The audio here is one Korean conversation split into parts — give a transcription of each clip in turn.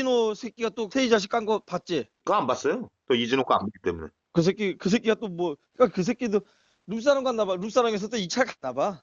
이진호 새끼가 또 세이 자식 깐 거 봤지? 그거 안 봤어요. 또 이진호 거안 보기 때문에. 그 새끼 그 새끼가 또 뭐 그러니까 그 새끼도 룸사랑 갔나 봐. 룸사랑 에서 또이차 갔나 봐.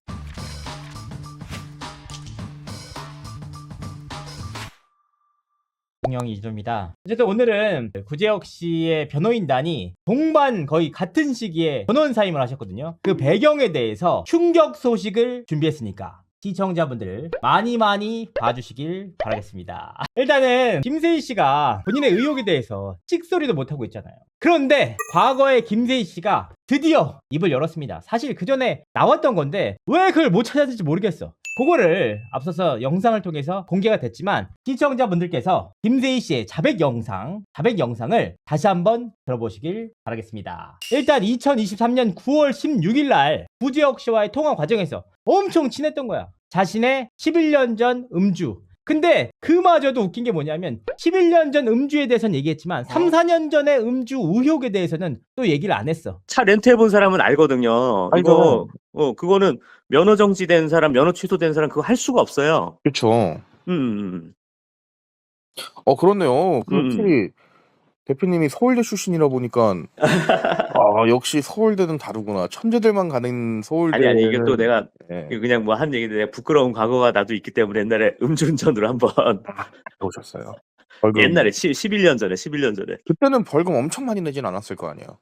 공영 이조입니다. 어쨌든 오늘은 구재혁 씨의 변호인단이 동반 거의 같은 시기에 변호인 사임을 하셨거든요. 그 배경에 대해서 충격 소식을 준비했으니까 시청자분들 많이 많이 봐주시길 바라겠습니다. 일단은 김세희 씨가 본인의 의혹에 대해서 찍소리도 못하고 있잖아요. 그런데 과거에 김세희 씨가 드디어 입을 열었습니다. 사실 그 전에 나왔던 건데 왜 그걸 못 찾았는지 모르겠어. 그거를 앞서서 영상을 통해서 공개가 됐지만 시청자분들께서 김세희 씨의 자백 영상, 자백 영상을 다시 한번 들어보시길 바라겠습니다. 일단 2023년 9월 16일 날 구지혁 씨와의 통화 과정에서 엄청 친했던 거야. 자신의 11년 전 음주. 근데 그마저도 웃긴 게 뭐냐면 11년 전 음주에 대해서는 얘기했지만 3, 4년 전의 음주 의혹에 대해서는 또 얘기를 안 했어. 차 렌트해본 사람은 알거든요. 알죠. 이거, 어, 그거는 면허 정지된 사람, 면허 취소된 사람 그거 할 수가 없어요. 그렇죠. 음, 음, 어 그렇네요. 그 음. 확실히 대표님이 서울대 출신이라 보니까 아 역시 서울대는 다르구나. 천재들만 가는 서울대. 아니, 아니, 이게 또 내가 네, 이거 그냥 뭐 한 얘기인데 내가 부끄러운 과거가 나도 있기 때문에 옛날에 음주운전으로 한번 오셨어요. 벌금. 옛날에 10, 11년 전에, 11년 전에. 그때는 벌금 엄청 많이 내진 않았을 거 아니에요.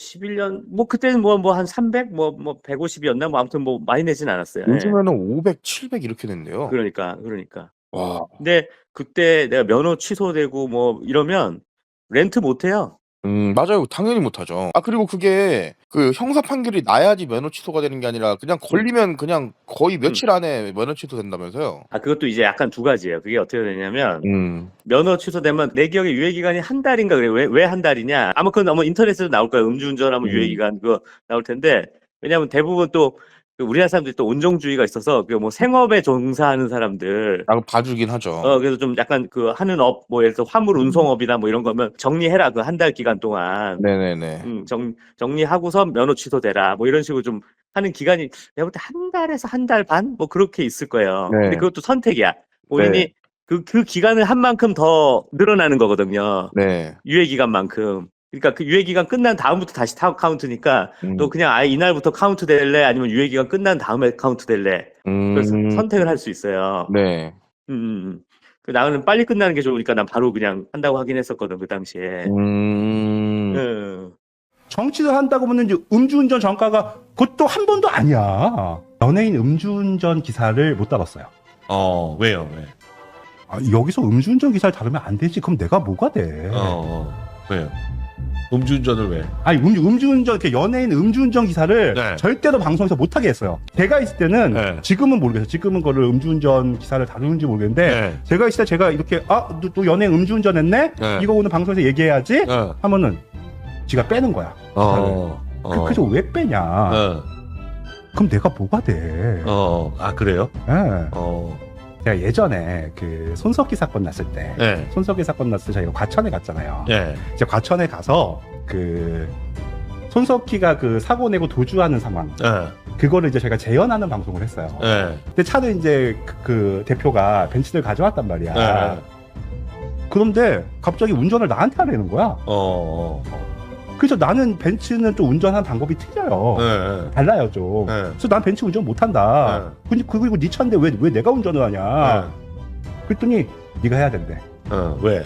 11년, 뭐 그때는 뭐, 뭐 한 300, 뭐, 뭐 150이었나? 뭐 아무튼 뭐 많이 내진 않았어요. 예. 요즘에는 500, 700 이렇게 된대요. 그러니까, 그러니까. 와. 근데 그때 내가 면허 취소되고 뭐 이러면 렌트 못 해요. 음 맞아요. 당연히 못하죠. 아 그리고 그게 그 형사 판결이 나야지 면허 취소가 되는 게 아니라 그냥 걸리면 그냥 거의 며칠 안에 면허 취소 된다면서요. 아, 그것도 이제 약간 두 가지예요. 그게 어떻게 되냐면, 음. 면허 취소되면 내 기억에 유예 기간이 한 달인가 그래. 왜, 왜한 달이냐? 아마 그건 아마 인터넷에도 나올 거예요. 음주운전하면 음. 유예기간 그거 나올 텐데. 왜냐하면 대부분 또, 그 우리나라 사람들이 또 온정주의가 있어서, 그 뭐 생업에 종사하는 사람들, 아 봐주긴 하죠. 어, 그래서 좀 약간 그 하는 업, 뭐 예를 들어 화물 운송업이나 뭐 이런 거면 정리해라. 그 한 달 기간 동안. 네네네. 음, 정, 정리하고서 면허 취소되라. 뭐 이런 식으로 좀 하는 기간이 내가 볼 때 한 달에서 한 달 반? 뭐 그렇게 있을 거예요. 네. 근데 그것도 선택이야. 본인이 네. 그, 그 기간을 한 만큼 더 늘어나는 거거든요. 네. 유예 기간만큼. 그러니까 그 유예 기간 끝난 다음부터 다시 타 카운트니까 음. 또 그냥 아예 이날부터 카운트 될래 아니면 유예 기간 끝난 다음에 카운트 될래. 그래서 음. 선택을 할 수 있어요. 네. 음, 음, 음. 그 나는 빨리 끝나는 게 좋으니까 난 바로 그냥 한다고 하긴 했었거든 그 당시에. 음. 음. 정치를 한다고 보면 이제 음주운전 전과가 그것도 한 번도 아니야. 연예인 음주운전 기사를 못 다뤘어요. 어 왜요 왜? 아, 여기서 음주운전 기사를 다루면 안 되지. 그럼 내가 뭐가 돼? 어, 어 왜요? 음주운전을 왜? 아니 음주, 음주운전 이렇게 연예인 음주운전 기사를 네. 절대로 방송에서 못하게 했어요. 제가 있을 때는 네. 지금은 모르겠어요. 지금은 그거를 음주운전 기사를 다루는지 모르겠는데 네. 제가 있을 때 제가 이렇게 아또 또 연예인 음주운전했네. 네. 이거 오늘 방송에서 얘기해야지. 어. 하면은 지가 빼는 거야. 어. 그, 그래서 왜 빼냐? 어. 그럼 내가 뭐가 돼? 어. 아 그래요? 예. 어. 제가 예전에 그 손석희 사건 났을 때 네. 손석희 사건 났을 때 저희가 과천에 갔잖아요. 네. 이제 과천에 가서 그 손석희가 그 사고 내고 도주하는 상황 네. 그거를 이제 제가 재현하는 방송을 했어요. 네. 근데 차를 이제 그, 그 대표가 벤츠를 가져왔단 말이야. 네. 그런데 갑자기 운전을 나한테 하려는 거야. 어. 그래서 나는 벤츠는 또 운전하는 방법이 틀려요. 네. 달라요 좀. 네. 그래서 난 벤츠 운전 못한다. 근데 그리고 네 차인데 왜, 왜 내가 운전을 하냐. 그랬더니 네가 해야 된대. 어. 왜?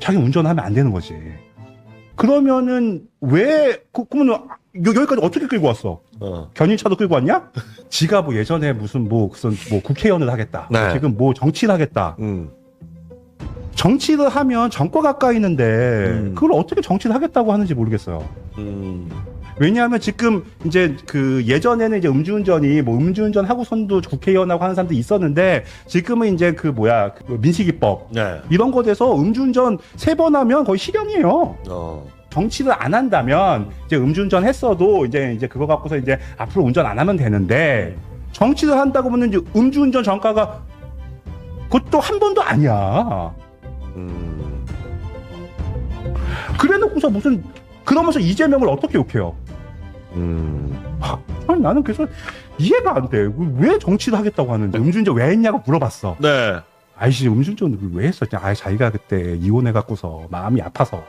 자기 운전하면 안 되는 거지. 그러면은 왜 그, 그러면 여- 여기까지 어떻게 끌고 왔어? 어. 견인차도 끌고 왔냐? 지가 뭐 예전에 무슨 뭐 무슨 뭐 국회의원을 하겠다. 네. 지금 뭐 정치를 하겠다. 음. 정치를 하면 정과 가까이 있는데 음. 그걸 어떻게 정치를 하겠다고 하는지 모르겠어요. 음. 왜냐하면 지금 이제 그 예전에는 이제 음주운전이 뭐 음주운전 하고선도 국회의원하고 하는 사람도 있었는데 지금은 이제 그 뭐야 그 민식이법 네. 이런 거 돼서 음주운전 세 번 하면 거의 실형이에요. 어. 정치를 안 한다면 이제 음주운전 했어도 이제 이제 그거 갖고서 이제 앞으로 운전 안 하면 되는데 정치를 한다고 보면 이제 음주운전 전과가 그것도 한 번도 아니야. 음. 그래놓고서 무슨 그러면서 이재명을 어떻게 욕해요? 음. 아니 나는 그래서 이해가 안 돼. 왜 정치를 하겠다고 하는데 음주운전 왜 했냐고 물어봤어. 네. 아이씨 음주운전 왜 했었냐? 아 자기가 그때 이혼해 갖고서 마음이 아파서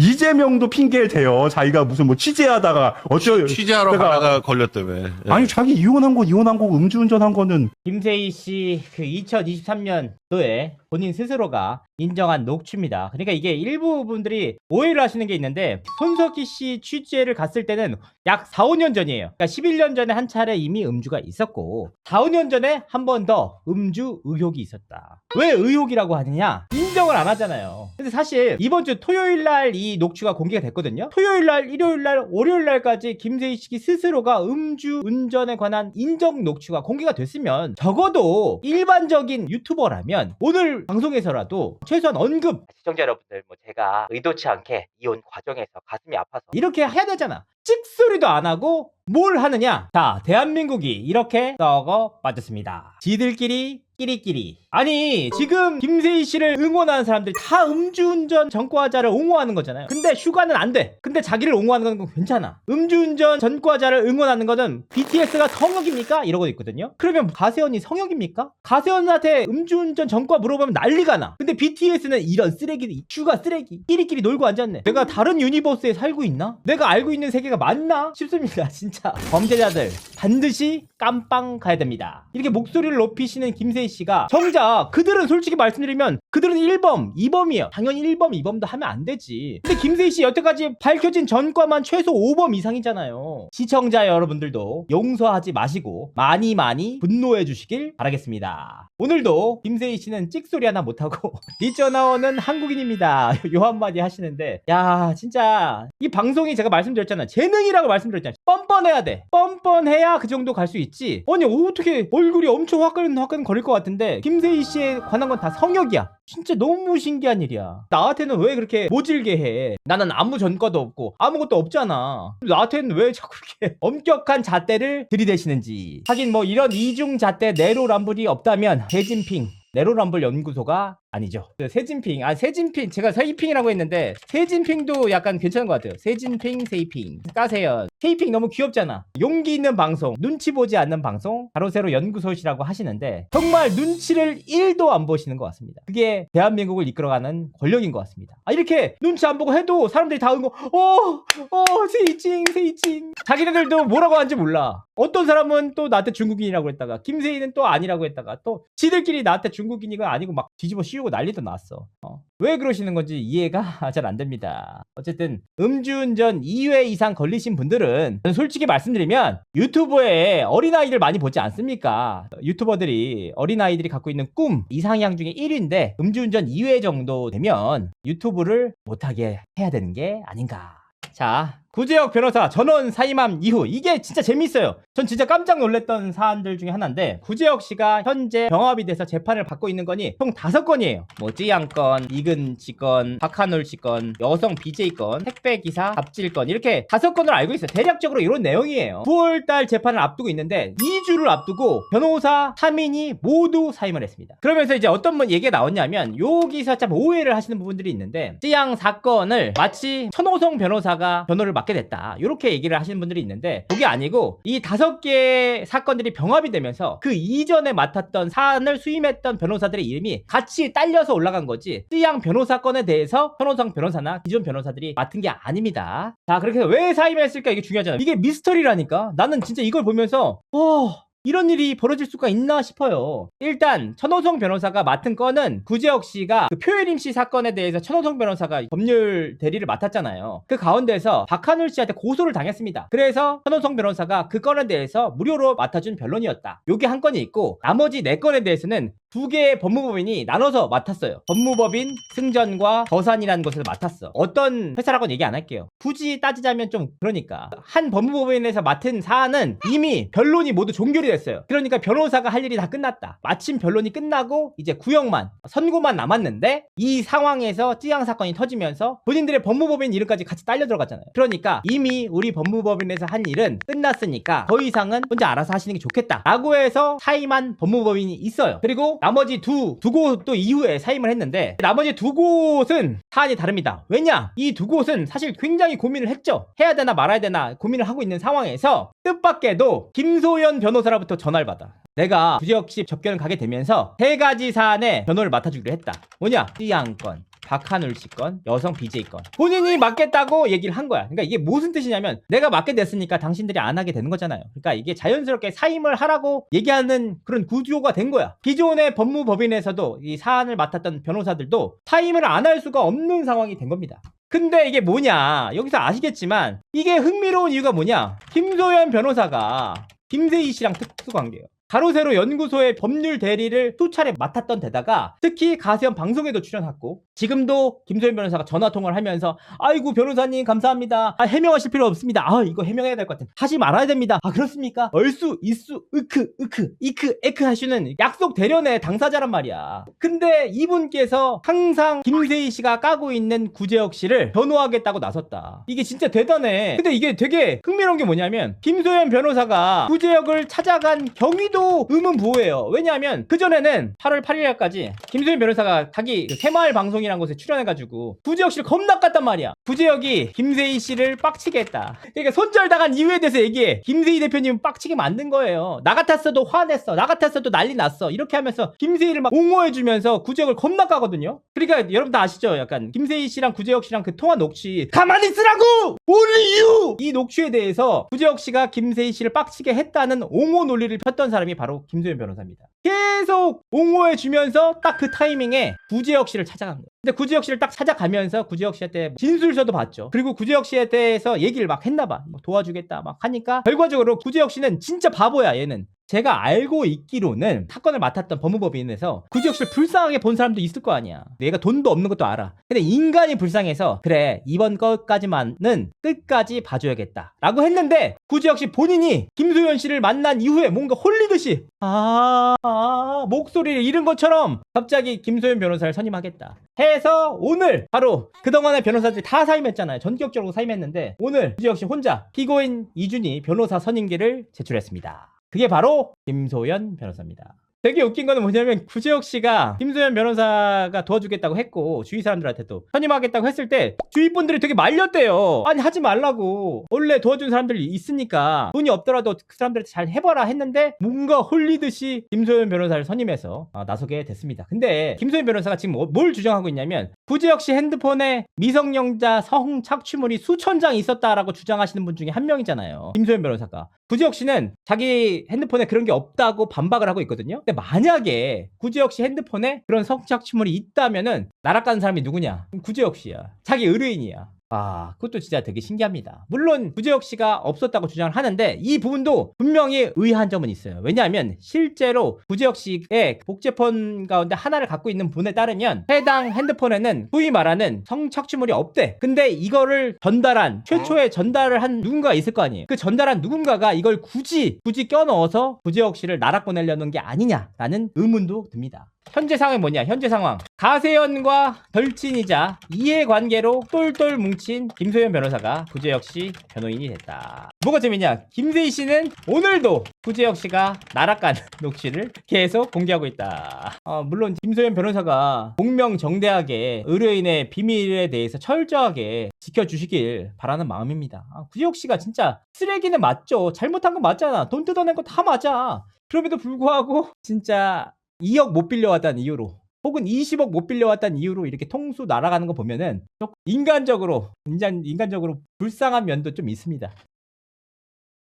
이재명도 핑계를 대요. 자기가 무슨 뭐 취재하다가 어쩌 취재하러 내가- 가다가 걸렸다며. 예. 아니 자기 이혼한 거 이혼한 거 음주운전한 거는 김세희 씨 그 2023년도에 본인 스스로가 인정한 녹취입니다. 그러니까 이게 일부 분들이 오해를 하시는 게 있는데 손석희 씨 취재를 갔을 때는 약 4, 5년 전이에요. 그러니까 11년 전에 한 차례 이미 음주가 있었고 4, 5년 전에 한 번 더 음주 의혹이 있었다. 왜 의혹이라고 하느냐? 인정을 안 하잖아요. 근데 사실 이번 주 토요일 날이 녹취가 공개가 됐거든요. 토요일 날, 일요일 날, 월요일 날까지 김세희 씨 스스로가 음주 운전에 관한 인정 녹취가 공개가 됐으면 적어도 일반적인 유튜버라면 오늘 방송에서라도 최소한 언급 시청자 여러분들 뭐 제가 의도치 않게 이혼 과정에서 가슴이 아파서 이렇게 해야 되잖아. 찍소리도 안 하고 뭘 하느냐? 자, 대한민국이 이렇게 썩어 빠졌습니다. 지들끼리 끼리끼리. 아니, 지금 김세희 씨를 응원하는 사람들이 다 음주운전 전과자를 옹호하는 거잖아요. 근데 휴가는 안 돼. 근데 자기를 옹호하는 건 괜찮아. 음주운전 전과자를 응원하는 거는 BTS가 성역입니까? 이러고 있거든요. 그러면 가세현이 성역입니까? 가세현한테 음주운전 전과 물어보면 난리가 나. 근데 BTS는 이런 쓰레기, 휴가 쓰레기, 끼리끼리 놀고 앉았네. 내가 다른 유니버스에 살고 있나? 내가 알고 있는 세계가 맞나? 싶습니다. 진짜. 범죄자들 반드시 깜빵 가야 됩니다. 이렇게 목소리를 높이시는 김세희 씨가 정작 그들은 솔직히 말씀드리면 그들은 1범, 2범이에요. 당연히 1범, 2범도 하면 안 되지. 근데 김세희 씨 여태까지 밝혀진 전과만 최소 5범 이상이잖아요. 시청자 여러분들도 용서하지 마시고 많이 많이 분노해 주시길 바라겠습니다. 오늘도 김세희 씨는 찍소리 하나 못하고 리저 나오는 한국인입니다. 요 한마디 하시는데 야 진짜 이 방송이 제가 말씀드렸잖아요. 재능이라고 말씀드렸잖아요. 뻔뻔해야 돼. 뻔뻔해야 그 정도 갈 수 있지. 아니 어떻게 얼굴이 엄청 화끈 화끈 거릴 것 같 은데 김세희 씨에 관한 건 다 성역이야. 진짜 너무 신기한 일이야. 나한테는 왜 그렇게 모질게 해? 나는 아무 전과도 없고 아무것도 없잖아. 나한테는 왜 자꾸 이렇게 엄격한 잣대를 들이대시는지. 하긴 뭐 이런 이중 잣대 내로남불이 없다면 대진핑 네로람블 연구소가 아니죠. 그 세진핑, 아 세진핑, 제가 세이핑이라고 했는데 세진핑도 약간 괜찮은 것 같아요. 세진핑, 세이핑, 까세요. 세이핑 너무 귀엽잖아. 용기 있는 방송, 눈치 보지 않는 방송, 바로세로 연구소시라고 하시는데 정말 눈치를 1도 안 보시는 것 같습니다. 그게 대한민국을 이끌어가는 권력인 것 같습니다. 아 이렇게 눈치 안 보고 해도 사람들이 다 응원, 어, 어, 세이징, 세이징. 자기네들도 뭐라고 하는지 몰라. 어떤 사람은 또 나한테 중국인이라고 했다가 김세희는 또 아니라고 했다가 또 지들끼리 나한테 중국인이가 아니고 막 뒤집어 씌우 고 난리도 났어. 어. 왜 그러시는 건지 이해가 잘 안 됩니다. 어쨌든 음주운전 2회 이상 걸리신 분들은 솔직히 말씀드리면 유튜브에 어린아이들 많이 보지 않습니까? 유튜버들이 어린아이들이 갖고 있는 꿈 이상향 중에 1위인데 음주운전 2회 정도 되면 유튜브를 못하게 해야 되는 게 아닌가. 자, 구재혁 변호사 전원 사임함 이후 이게 진짜 재밌어요. 전 진짜 깜짝 놀랐던 사안들 중에 하나인데 구재혁 씨가 현재 병합이 돼서 재판을 받고 있는 건이 총 다섯 건이에요. 뭐 찌양 건, 이근 씨 건, 박한올 씨 건, 여성 BJ 건, 택배 기사 갑질 건 이렇게 다섯 건을 알고 있어요. 대략적으로 이런 내용이에요. 9월달 재판을 앞두고 있는데 2주를 앞두고 변호사 3인이 모두 사임을 했습니다. 그러면서 이제 어떤 분 얘기가 나왔냐면 여기서 참 오해를 하시는 부분들이 있는데 찌양 사건을 마치 천호성 변호사가 변호를 맡게 됐다. 이렇게 얘기를 하시는 분들이 있는데 그게 아니고 이 다섯 개의 사건들이 병합이 되면서 그 이전에 맡았던 사안을 수임했던 변호사들의 이름이 같이 딸려서 올라간 거지. 찌양 변호사 건에 대해서 천호성 변호사나 기존 변호사들이 맡은 게 아닙니다. 자, 그렇게 해서 왜 사임했을까 이게 중요하잖아요. 이게 미스터리라니까. 나는 진짜 이걸 보면서 와 이런 일이 벌어질 수가 있나 싶어요. 일단 천호성 변호사가 맡은 건은 구재혁 씨가 그 표혜림 씨 사건에 대해서 천호성 변호사가 법률 대리를 맡았잖아요. 그 가운데서 박한울 씨한테 고소를 당했습니다. 그래서 천호성 변호사가 그 건에 대해서 무료로 맡아준 변론이었다. 요게 한 건이 있고 나머지 네 건에 대해서는 두 개의 법무법인이 나눠서 맡았어요. 법무법인 승전과 더산이라는 곳에서 맡았어. 어떤 회사라고는 얘기 안 할게요. 굳이 따지자면 좀 그러니까 한 법무법인에서 맡은 사안은 이미 변론이 모두 종결이 됐어요. 그러니까 변호사가 할 일이 다 끝났다. 마침 변론이 끝나고 이제 구형만 선고만 남았는데 이 상황에서 찌양 사건이 터지면서 본인들의 법무법인 이름까지 같이 딸려 들어갔잖아요. 그러니까 이미 우리 법무법인에서 한 일은 끝났으니까 더 이상은 혼자 알아서 하시는 게 좋겠다. 라고 해서 사임한 법무법인이 있어요. 그리고 나머지 두, 두 곳도 이후에 사임을 했는데 나머지 두 곳은 사안이 다릅니다. 왜냐? 이 두 곳은 사실 굉장히 고민을 했죠. 해야 되나 말아야 되나 고민을 하고 있는 상황에서 뜻밖에도 김소연 변호사로부터 전화를 받아. 내가 구제역시 접견을 가게 되면서 세 가지 사안에 변호를 맡아주기로 했다. 뭐냐? 띠양 건, 박한울 씨 건, 여성 BJ 건. 본인이 맡겠다고 얘기를 한 거야. 그러니까 이게 무슨 뜻이냐면 내가 맡게 됐으니까 당신들이 안 하게 되는 거잖아요. 그러니까 이게 자연스럽게 사임을 하라고 얘기하는 그런 구조가 된 거야. 기존의 법무법인에서도 이 사안을 맡았던 변호사들도 사임을 안 할 수가 없는 상황이 된 겁니다. 근데 이게 뭐냐? 여기서 아시겠지만 이게 흥미로운 이유가 뭐냐? 김소연 변호사가 김세희 씨랑 특수 관계예요. 가로세로 연구소의 법률 대리를 수차례 맡았던 데다가 특히 가세현 방송에도 출연했고 지금도 김소연 변호사가 전화 통화를 하면서 아이고 변호사님 감사합니다. 아, 해명하실 필요 없습니다. 아 이거 해명해야 될 것 같은 하지 말아야 됩니다. 아 그렇습니까? 얼수 이수 으크 으크 이크 에크 하시는 약속 대련의 당사자란 말이야. 근데 이분께서 항상 김세희 씨가 까고 있는 구제혁 씨를 변호하겠다고 나섰다. 이게 진짜 대단해. 근데 이게 되게 흥미로운 게 뭐냐면 김소연 변호사가 구제혁을 찾아간 경위도 의문부호예요. 왜냐하면 그전에는 8월 8일까지 김소연 변호사가 자기 그 새마을 방송이라는 곳에 출연해가지고 구제혁 씨를 겁나 깠단 말이야. 구제혁이 김세희 씨를 빡치게 했다. 그러니까 손절당한 이유에 대해서 얘기해. 김세희 대표님은 빡치게 만든 거예요. 나 같았어도 화냈어. 나 같았어도 난리 났어. 이렇게 하면서 김세희를 막 옹호해주면서 구제혁을 겁나 까거든요. 그러니까 여러분 다 아시죠? 약간 김세희 씨랑 구제혁 씨랑 그 통화 녹취 가만히 있으라고! only you! 이 녹취에 대해서 구제혁 씨가 김세희 씨를 빡치게 했다는 옹호 논리를 폈던 사람이 바로 김소연 변호사입니다. 계속 옹호해주면서 딱 그 타이밍에 구제혁 씨를 찾아간 거예요. 근데 구제혁 씨를 딱 찾아가면서 구제혁 씨한테 진술서도 봤죠. 그리고 구제혁 씨에 대해서 얘기를 막 했나봐. 뭐 도와주겠다 막 하니까 결과적으로 구제혁 씨는 진짜 바보야 얘는. 제가 알고 있기로는 사건을 맡았던 법무법인에서 구지혁 씨를 불쌍하게 본 사람도 있을 거 아니야. 얘가 돈도 없는 것도 알아. 근데 인간이 불쌍해서 그래 이번 것까지만은 끝까지 봐줘야겠다. 라고 했는데 구지혁 씨 본인이 김소연 씨를 만난 이후에 뭔가 홀리듯이 아, 아 목소리를 잃은 것처럼 갑자기 김소연 변호사를 선임하겠다. 해서 오늘 바로 그동안의 변호사들이 다 사임했잖아요. 전격적으로 사임했는데 오늘 구지혁 씨 혼자 피고인 이준이 변호사 선임기를 제출했습니다. 그게 바로 김소연 변호사입니다. 되게 웃긴 거는 뭐냐면 구재혁 씨가 김소연 변호사가 도와주겠다고 했고 주위 사람들한테도 선임하겠다고 했을 때 주위 분들이 되게 말렸대요. 아니 하지 말라고. 원래 도와준 사람들이 있으니까 돈이 없더라도 그 사람들한테 잘 해봐라 했는데 뭔가 홀리듯이 김소연 변호사를 선임해서 아, 나서게 됐습니다. 근데 김소연 변호사가 지금 뭐- 뭘 주장하고 있냐면 구재혁 씨 핸드폰에 미성년자 성 착취물이 수천 장 있었다라고 주장하시는 분 중에 한 명이잖아요. 김소연 변호사가. 구지혁 씨는 자기 핸드폰에 그런 게 없다고 반박을 하고 있거든요. 근데 만약에 구지혁 씨 핸드폰에 그런 성착취물이 있다면은 날아가는 사람이 누구냐? 구지혁 씨야. 자기 의뢰인이야. 아, 그것도 진짜 되게 신기합니다. 물론 구재혁 씨가 없었다고 주장을 하는데 이 부분도 분명히 의아한 점은 있어요. 왜냐하면 실제로 구재혁 씨의 복제폰 가운데 하나를 갖고 있는 분에 따르면 해당 핸드폰에는 소위 말하는 성착취물이 없대. 근데 이거를 전달한 최초에 전달을 한 누군가가 있을 거 아니에요. 그 전달한 누군가가 이걸 굳이 굳이 껴 넣어서 구재혁 씨를 나락 보내려는 게 아니냐라는 의문도 듭니다. 현재 상황이 뭐냐? 현재 상황. 가세연과 절친이자 이해관계로 똘똘 뭉친 김소연 변호사가 구재혁 씨 변호인이 됐다. 뭐가 재밌냐? 김세희 씨는 오늘도 구재혁 씨가 나락가는 녹취를 계속 공개하고 있다. 어, 물론 김소연 변호사가 공명정대하게 의뢰인의 비밀에 대해서 철저하게 지켜주시길 바라는 마음입니다. 아, 구재혁 씨가 진짜 쓰레기는 맞죠. 잘못한 건 맞잖아. 돈 뜯어낸 거 다 맞아. 그럼에도 불구하고 진짜 2억 못 빌려왔다는 이유로 혹은 20억 못 빌려왔다는 이유로 이렇게 통수 날아가는 거 보면은 조금 인간적으로 인간 인간적으로 불쌍한 면도 좀 있습니다.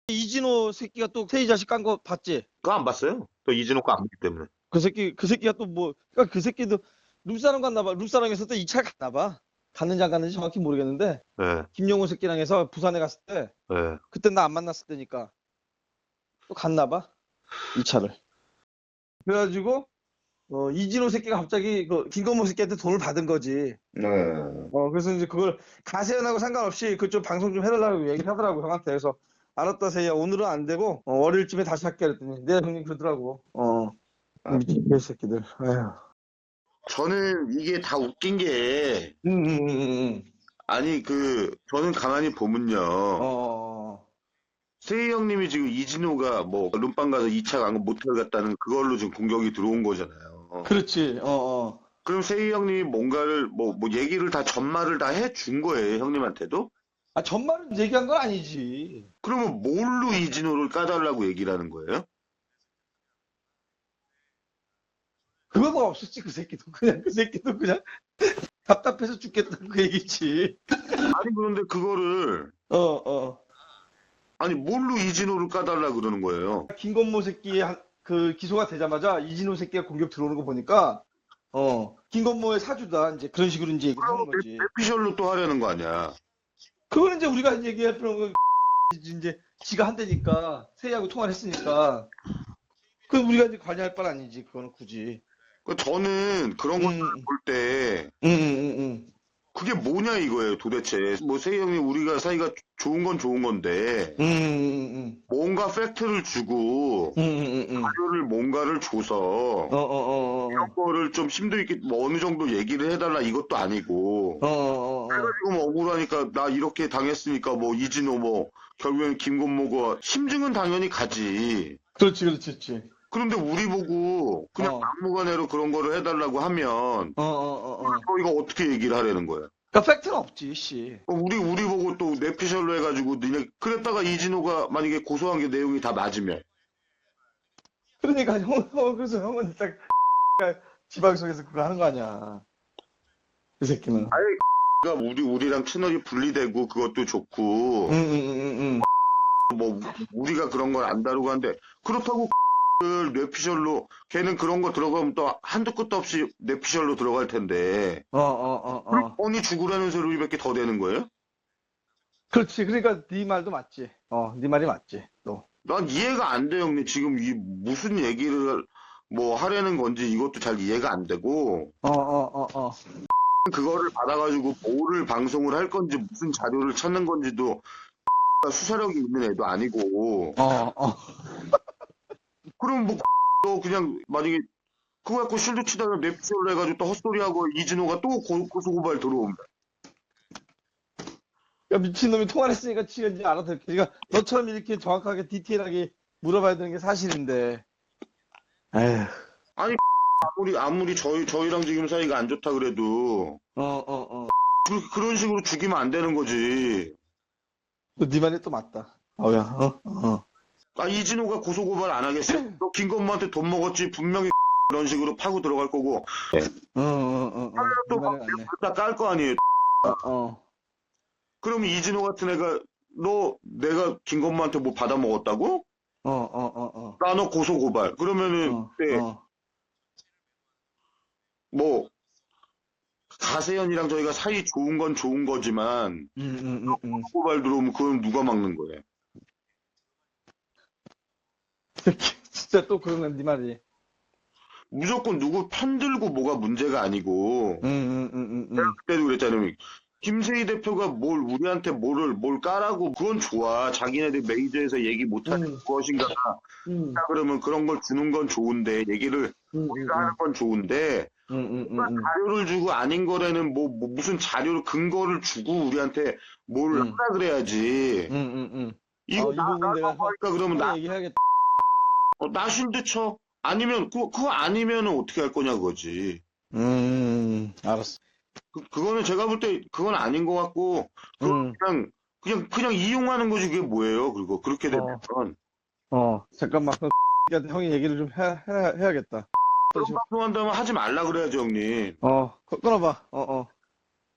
이진호 새끼가 또 세희 자식 깐 거 봤지? 그거 안 봤어요. 또 이진호 거 안 보기 때문에. 그 새끼 그 새끼가 또 뭐 그러니까 그 새끼도 룸사롱 갔나 봐. 룸사롱에서 또이차 갔나 봐. 갔는지 안 갔는지 정확히 모르겠는데 예, 김용호 새끼랑 해서 부산에 갔을 때 예. 그때 나 안 만났을 때니까 또 갔나 봐. 이 차를. 그래가지고 어, 이진호 새끼가 갑자기 그 김건모 새끼한테 돈을 받은 거지. 네. 어, 그래서 이제 그걸 가세연하고 상관없이 그쪽 방송 좀 해달라고 얘기를 하더라고, 형한테. 그래서, 알았다, 세야. 오늘은 안 되고, 어, 월요일쯤에 다시 할게. 그랬더니, 네, 형님 그러더라고. 어, 미친 개새끼들. 아휴. 저는 이게 다 웃긴 게, 음, 음, 음, 음. 아니, 그, 저는 가만히 보면요. 어, 세희 형님이 지금 이진호가 뭐, 룸빵 가서 2차 간거 모텔 갔다는 그걸로 지금 공격이 들어온 거잖아요. 어. 그렇지. 어, 어. 그럼 세희 형님이 뭔가를 뭐, 뭐 얘기를 다 전말을 다 해 준 거예요, 형님한테도? 아, 전말은 얘기한 건 아니지. 그러면 뭘로 이진호를 까달라고 얘기를 하는 거예요? 그거가 없었지, 그 새끼도. 그냥, 그 새끼도 그냥 답답해서 죽겠다는 그 얘기지. 아니, 그런데 그거를, 어, 어. 아니, 뭘로 이진호를 까달라 그러는 거예요? 김건모 새끼 한, 그 기소가 되자마자 이진호 새끼가 공격 들어오는 거 보니까, 어, 김건모의 사주다. 이제 그런 식으로 이제 얘기를 하는 거지. 피셜로 또 하려는 거 아니야? 그거는 이제 우리가 얘기할 필요는 거 이제 지가 한대니까 세희하고 통화를 했으니까 그 우리가 이제 관여할 바는 아니지 그거는 굳이 그 저는 그런 걸 음, 볼 때, 음, 음, 음, 그게 뭐냐 이거예요, 도대체. 뭐, 세희 형님, 우리가 사이가 좋은 건 좋은 건데, 음, 음, 음, 뭔가 팩트를 주고, 음, 음, 음, 음. 자료를 뭔가를 줘서, 어, 어, 어, 어, 이런 거를 좀 심도 있게 뭐 어느 정도 얘기를 해달라 이것도 아니고, 어, 어, 어, 어. 그래가지고 뭐 억울하니까 나 이렇게 당했으니까 뭐 이진호 뭐 결국엔 김건모가 심증은 당연히 가지. 그렇지, 그렇지, 그렇지. 그런데 우리 보고 그냥 어. 막무가내로 그런 거를 해달라고 하면 어, 어, 어, 어. 어, 이거 어떻게 얘기를 하려는 거야? 그러니까 팩트는 없지, 씨. 어, 우리 우리 보고 또 내피셜로 해가지고 니네 그랬다가 이진호가 만약에 고소한 게 내용이 다 맞으면 그러니까 형, 형 그래서 형은 딱 지방송에서 그거 하는 거 아니야. 그 새끼는. 그러니까 우리 우리랑 채널이 분리되고 그것도 좋고 응, 응, 응, 응. 뭐 우리가 그런 걸 안 다루고 한데 그렇다고 을 뇌피셜로 걔는 그런 거 들어가면 또 한도 끝도 없이 뇌피셜로 들어갈 텐데 어, 어, 어, 어. 뻔히 죽으라는 소리밖에 더 되는 거예요? 그렇지. 그러니까 네 말도 맞지. 어, 네 말이 맞지. 또. 난 이해가 안 돼, 형님. 지금 이 무슨 얘기를 뭐 하려는 건지 이것도 잘 이해가 안 되고 어, 어, 어, 어. 그거를 받아가지고 뭐를 방송을 할 건지 무슨 자료를 찾는 건지도 수사력이 있는 애도 아니고 어, 어. 그럼 뭐 너 그냥 만약에 그거 갖고 실드 치다가 뇌피셜로 해가지고 또 헛소리하고 이진호가 또 고, 고소고발 들어오면 야, 미친놈이 통화를 했으니까 이제 알아듣게. 그러니까 너처럼 이렇게 정확하게 디테일하게 물어봐야 되는 게 사실인데. 에휴. 아무리 아무리 저희 저희랑 지금 사이가 안 좋다 그래도 어, 어, 어. 그, 그런 식으로 죽이면 안 되는 거지. 또 네 말이 또 맞다. 어야, 어, 어. 아 이진호가 고소고발 안 하겠어? 너 김건모한테 돈 먹었지 분명히 이런 식으로 파고 들어갈 거고 어, 어, 어, 어. 또네 말이 맞네. 다깔거 아니에요. 어, 어. 그럼 이진호 같은 애가 너 내가 김건모한테 뭐 받아 먹었다고? 어, 어, 어, 어. 나 너 고소고발. 그러면은 어, 그때 어. 뭐 가세현이랑 저희가 사이 좋은 건 좋은 거지만 음, 음, 음, 음. 고발 들어오면 그건 누가 막는 거예요? 진짜 또 그러네, 네 말이. 무조건 누구 편들고 뭐가 문제가 아니고 음, 음, 음, 음, 음. 그때도 그랬잖아요. 김세희 대표가 뭘 우리한테 뭐를 뭘 까라고 그건 좋아. 자기네들 메이저에서 얘기 못하는 음. 것인가 음, 그러면 그런 걸 주는 건 좋은데 얘기를 음, 우리가 하는 건 좋은데 음, 음, 음, 음. 자료를 주고 아닌 거라는 뭐, 뭐 무슨 자료를 근거를 주고 우리한테 뭘 음. 하라 그래야지. 음, 음, 음. 이거 어, 이 나, 부분 나, 내가 그러면 나, 얘기해야겠다. 어, 나 실드 쳐. 아니면 그, 그거 아니면은 어떻게 할 거냐 그거지. 음, 알았어. 그, 그거는 제가 볼 때 그건 아닌 것 같고 음, 그냥 그냥 그냥 이용하는 거지 그게 뭐예요? 그리고 그렇게 되면 어, 잠깐만. 그 X한테 형이 얘기를 좀 해, 해, 해야겠다. 그런 방송한다면 하지 말라 그래야죠 형님. 어, 끊- 끊어봐. 어, 어.